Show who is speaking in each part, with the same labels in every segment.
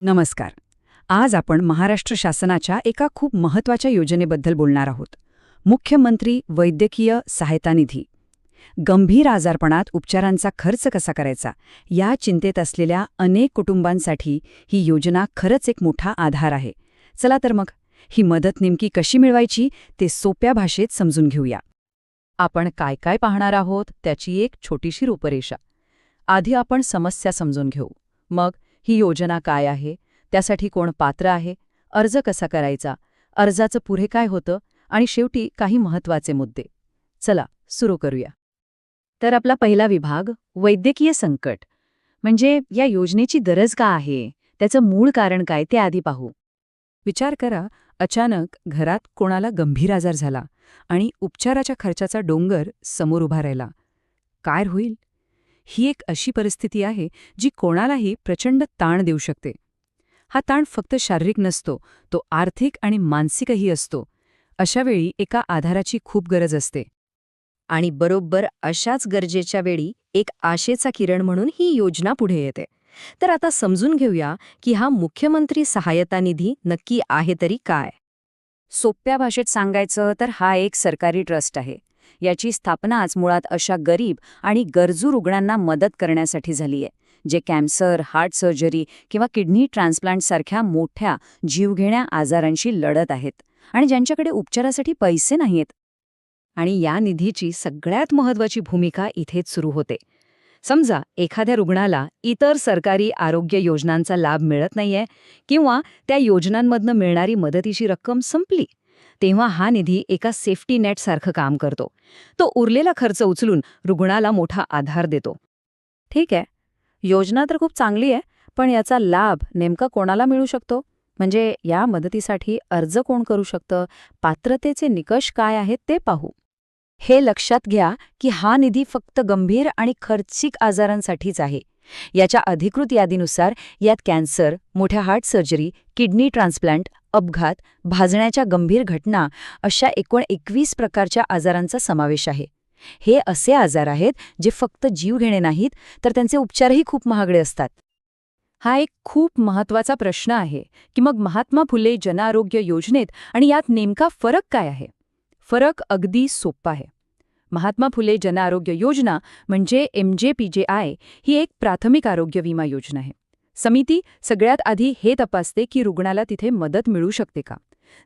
Speaker 1: नमस्कार. आज आपण महाराष्ट्र शासनाच्या एका खूप महत्त्वाच्या योजनेबद्दल बोलणार आहोत. मुख्यमंत्री वैद्यकीय सहायता निधी. गंभीर आजारपणात उपचारांचा खर्च कसा करायचा? या चिंतेत असलेल्या अनेक कुटुंबांसाठी ही योजना खरंच एक मोठा आधार आहे. चला तर मग ही मदत नेमकी कशी मिळवायची ते सोप्या भाषेत समजून घेऊया.
Speaker 2: आपण काय काय पाहणार आहोत त्याची एक छोटीशी रूपरेषा. आधी आपण समस्या समजून घेऊ. मग ही योजना काय आहे? त्यासाठी कोण पात्र आहे? अर्ज कसा करायचा? अर्जाचं पुढे काय होतं? आणि शेवटी काही महत्त्वाचे मुद्दे. चला सुरू करूया. तर आपला पहिला विभाग वैद्यकीय संकट. म्हणजे या योजनेची गरज का आहे? त्याचं मूळ कारण काय ते आधी पाहू.
Speaker 1: विचार करा अचानक घरात कोणाला गंभीर आजार झाला आणि उपचाराच्या खर्चाचा डोंगर समोर उभा राहिला. काय होईल? ही एक अशी परिस्थिती आहे जी कोणालाही प्रचंड ताण देऊ शकते. हा ताण फक्त शारीरिक नसतो तो आर्थिक आणि मानसिकही असतो. अशावेळी एका आधाराची खूप गरज असते.
Speaker 3: आणि बरोबर अशाच गरजेच्या वेळी एक आशेचा किरण म्हणून ही योजना पुढे येते. तर आता समजून घेऊया की हा मुख्यमंत्री सहायता निधी नक्की आहे तरी काय.
Speaker 1: सोप्या भाषेत सांगायचं तर हा एक सरकारी ट्रस्ट आहे. याची स्थापनाच मुळात अशा गरीब आणि गरजू रुग्णांना मदत करण्यासाठी झाली आहे जे कॅन्सर हार्ट सर्जरी किंवा किडनी ट्रान्सप्लांटसारख्या मोठ्या जीवघेण्या आजारांशी लढत आहेत आणि ज्यांच्याकडे उपचारासाठी पैसे नाहीत आणि या निधीची सगळ्यात महत्वाची भूमिका इथेच सुरू होते. समजा एखाद्या रुग्णाला इतर सरकारी आरोग्य योजनांचा लाभ मिळत नाहीये किंवा त्या योजनांमधनं मिळणारी मदतीची रक्कम संपली तेव्हा हा निधी एका सेफ्टी नेटसारखं काम करतो. तो उरलेला खर्च उचलून रुग्णाला मोठा आधार देतो. ठीक आहे. योजना तर खूप चांगली आहे पण याचा लाभ नेमका कोणाला मिळू शकतो? म्हणजे या मदतीसाठी अर्ज कोण करू शकतं? पात्रतेचे निकष काय आहेत ते पाहू. हे लक्षात घ्या की हा निधी फक्त गंभीर आणि खर्चिक आजारांसाठीच आहे. याच्या अधिकृत यादीनुसार यात कॅन्सर मोठ्या हार्ट सर्जरी किडनी ट्रान्सप्लांट अपघात भाजण्याच्या गंभीर घटना अशा एकूण एकवीस प्रकारच्या आजारांचा समावेश आहे. हे असे आजार आहेत जे फक्त जीव घेणे नाहीत तर त्यांचे उपचारही खूप महागडे असतात. हा एक खूप महत्त्वाचा प्रश्न आहे की मग महात्मा फुले जनआरोग्य योजनेत आणि यात नेमका फरक काय आहे? फरक अगदी सोपा आहे. महात्मा फुले जनआरोग्य योजना म्हणजे एमजेपीजेआय ही एक प्राथमिक आरोग्य विमा योजना आहे. समिती सगळ्यात आधी हे तपासते की रुग्णाला तिथे मदत मिळू शकते का?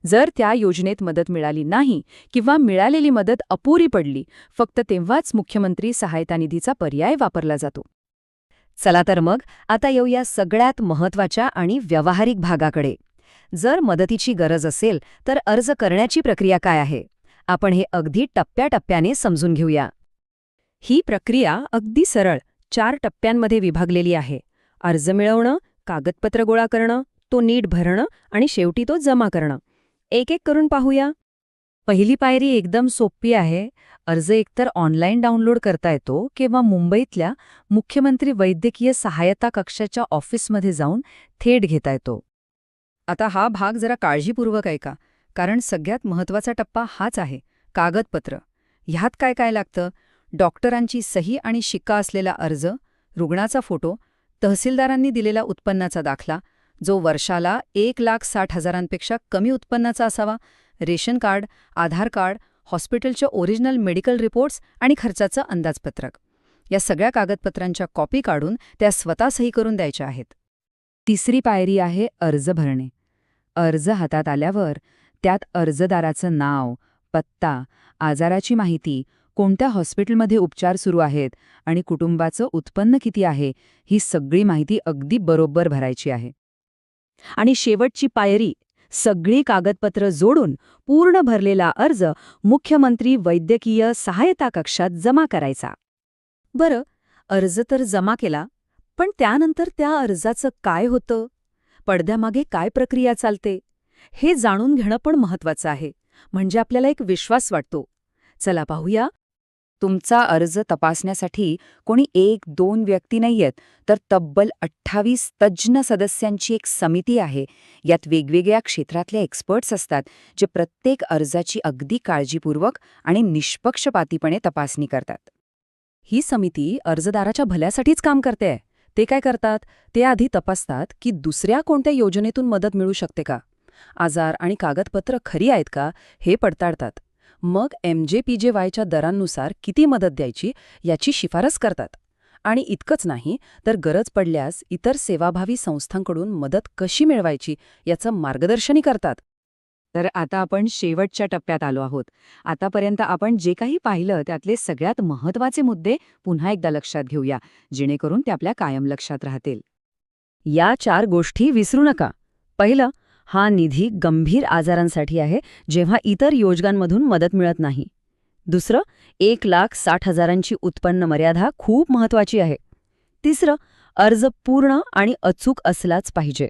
Speaker 1: जर त्या योजनेत मदत मिळाली नाही किंवा मिळालेली मदत अपुरी पडली फक्त तेव्हाच मुख्यमंत्री सहायता निधीचा पर्याय वापरला जातो. चला तर मग आता येऊया सगळ्यात महत्त्वाच्या आणि व्यावहारिक भागाकडे. जर मदतीची गरज असेल तर अर्ज करण्याची प्रक्रिया काय आहे? आपण हे अगदी टप्प्याटप्प्याने समजून घेऊया. ही प्रक्रिया अगदी सरळ चार टप्प्यांमध्ये विभागलेली आहे. अर्ज मिळवणं कागदपत्र गोळा करणं तो नीट भरणं आणि शेवटी तो जमा करणं. एक एक करून पाहूया. पहिली पायरी एकदम सोपी आहे. अर्ज एकतर ऑनलाईन डाउनलोड करता येतो किंवा मुंबईतल्या मुख्यमंत्री वैद्यकीय सहायता कक्षाच्या ऑफिसमध्ये जाऊन थेट घेता येतो. आता हा भाग जरा काळजीपूर्वक ऐका कारण सगळ्यात महत्त्वाचा टप्पा हाच आहे कागदपत्र. ह्यात काय काय लागतं? डॉक्टरांची सही आणि शिक्का असलेला अर्ज रुग्णाचा फोटो तहसीलदारांनी दिलेला उत्पन्नाचा दाखला जो वर्षाला एक लाख साठ हजारांपेक्षा कमी उत्पन्नाचा असावा रेशन कार्ड आधार कार्ड हॉस्पिटलच्या ओरिजिनल मेडिकल रिपोर्ट्स आणि खर्चाचं अंदाजपत्रक. या सगळ्या कागदपत्रांच्या कॉपी काढून त्या स्वतः सही करून द्यायच्या आहेत. तिसरी पायरी आहे अर्ज भरणे. अर्ज हातात आल्यावर त्यात अर्जदाराचं नाव पत्ता आजाराची माहिती कोणत्या हॉस्पिटलमध्ये उपचार सुरू आहेत आणि कुटुंबाचं उत्पन्न किती आहे ही सगळी माहिती अगदी बरोबर भरायची आहे. आणि शेवटची पायरी सगळी कागदपत्र जोडून पूर्ण भरलेला अर्ज मुख्यमंत्री वैद्यकीय सहायता कक्षात जमा करायचा. बरं अर्ज तर जमा केला पण त्यानंतर त्या अर्जाचं काय होतं? पडद्यामागे काय प्रक्रिया चालते? हे जाणून घेणं पण महत्वाचं आहे म्हणजे आपल्याला एक विश्वास वाटतो. चला पाहूया तुमचा अर्ज तपासण्यासाठी कोणी एक दोन व्यक्ती नाहीयेत तर तब्बल अठ्ठावीस तज्ज्ञ सदस्यांची एक समिती आहे. यात वेगवेगळ्या क्षेत्रातले एक्सपर्ट्स असतात जे प्रत्येक अर्जाची अगदी काळजीपूर्वक आणि निष्पक्षपातीपणे तपासणी करतात. ही समिती अर्जदाराच्या भल्यासाठीच काम करते.
Speaker 2: ते काय करतात? ते आधी तपासतात की दुसऱ्या कोणत्या योजनेतून मदत मिळू शकते का? आजार आणि कागदपत्र खरी आहेत का? हे पडताळतात. मग एम जे पी जे वायच्या दरांनुसार किती मदत द्यायची याची शिफारस करतात. आणि इतकंच नाही तर गरज पडल्यास इतर सेवाभावी संस्थांकडून मदत कशी मिळवायची याचं मार्गदर्शनही करतात.
Speaker 1: तर आता आपण शेवटच्या टप्प्यात आलो आहोत. आतापर्यंत आपण जे काही पाहिलं त्यातले सगळ्यात महत्त्वाचे मुद्दे पुन्हा एकदा लक्षात घेऊया जेणेकरून ते आपल्या कायम लक्षात राहतील. या चार गोष्टी विसरू नका. पहिलं हा निधी गंभीर आजारांसाठी आहे जेव्हा इतर योजनांमधून मदत मिळत नाही. दुसरं एक लाख साठ हजारांची उत्पन्न मर्यादा खूप महत्वाची आहे. तिसरं अर्ज पूर्ण आणि अचूक असलाच पाहिजे.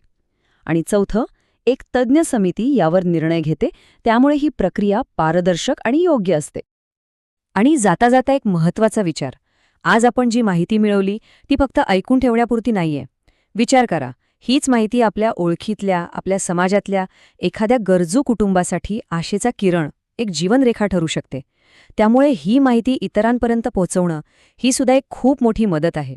Speaker 1: आणि चौथं एक तज्ज्ञ समिती यावर निर्णय घेते त्यामुळे ही प्रक्रिया पारदर्शक आणि योग्य असते. आणि जाता जाता एक महत्त्वाचा विचार. आज आपण जी माहिती मिळवली ती फक्त ऐकून ठेवण्यापुरती नाहीये. विचार करा. हीच माहिती आपल्या ओळखीतल्या आपल्या समाजातल्या एखाद्या गरजू कुटुंबासाठी आशेचा किरण एक जीवनरेखा ठरू शकते. त्यामुळे ही माहिती इतरांपर्यंत पोहोचवणं ही सुद्धा एक खूप मोठी मदत आहे.